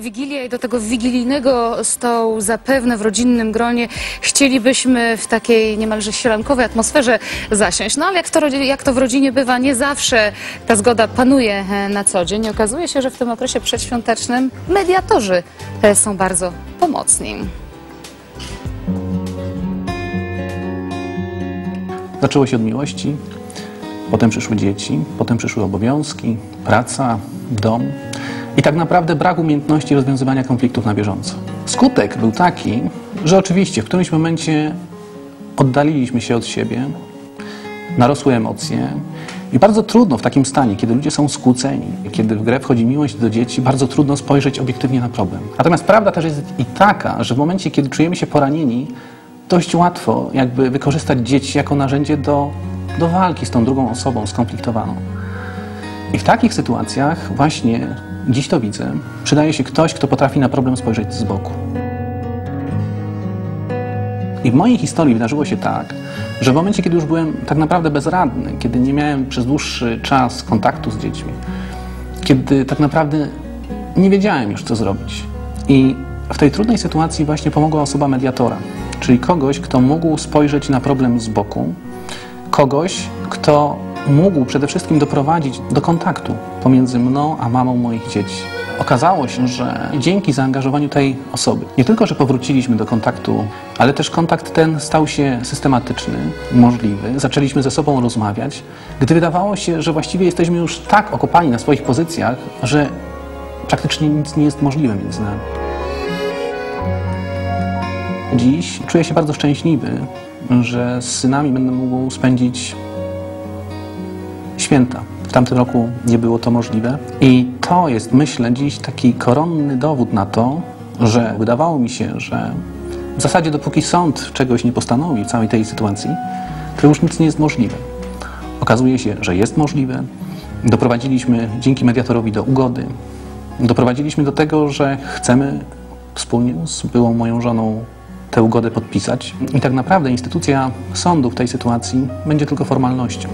Wigilię i do tego wigilijnego stołu, zapewne w rodzinnym gronie, chcielibyśmy w takiej niemalże sielankowej atmosferze zasiąść. No ale jak to, jak to w rodzinie bywa, nie zawsze ta zgoda panuje e, na co dzień. Okazuje się, że w tym okresie przedświątecznym mediatorzy e, są bardzo pomocni. Zaczęło się od miłości, potem przyszły dzieci, potem przyszły obowiązki, praca, dom i tak naprawdę brak umiejętności rozwiązywania konfliktów na bieżąco. Skutek był taki, że oczywiście w którymś momencie oddaliliśmy się od siebie, narosły emocje i bardzo trudno w takim stanie, kiedy ludzie są skłóceni, kiedy w grę wchodzi miłość do dzieci, bardzo trudno spojrzeć obiektywnie na problem. Natomiast prawda też jest i taka, że w momencie, kiedy czujemy się poranieni, dość łatwo jakby wykorzystać dzieci jako narzędzie do, do walki z tą drugą osobą skonfliktowaną. I w takich sytuacjach właśnie, dziś to widzę, przydaje się ktoś, kto potrafi na problem spojrzeć z boku. I w mojej historii wydarzyło się tak, że w momencie, kiedy już byłem tak naprawdę bezradny, kiedy nie miałem przez dłuższy czas kontaktu z dziećmi, kiedy tak naprawdę nie wiedziałem już, co zrobić. I w tej trudnej sytuacji właśnie pomogła osoba mediatora, czyli kogoś, kto mógł spojrzeć na problem z boku, kogoś, kto mógł przede wszystkim doprowadzić do kontaktu pomiędzy mną a mamą moich dzieci. Okazało się, że dzięki zaangażowaniu tej osoby, nie tylko, że powróciliśmy do kontaktu, ale też kontakt ten stał się systematyczny, możliwy. Zaczęliśmy ze sobą rozmawiać, gdy wydawało się, że właściwie jesteśmy już tak okopani na swoich pozycjach, że praktycznie nic nie jest możliwe między nami. Dziś czuję się bardzo szczęśliwy, że z synami będę mógł spędzić święta. W tamtym roku nie było to możliwe. I to jest, myślę, dziś taki koronny dowód na to, że wydawało mi się, że w zasadzie dopóki sąd czegoś nie postanowi w całej tej sytuacji, to już nic nie jest możliwe. Okazuje się, że jest możliwe. Doprowadziliśmy dzięki mediatorowi do ugody. Doprowadziliśmy do tego, że chcemy wspólnie z byłą moją żoną tę ugodę podpisać. I tak naprawdę instytucja sądu w tej sytuacji będzie tylko formalnością.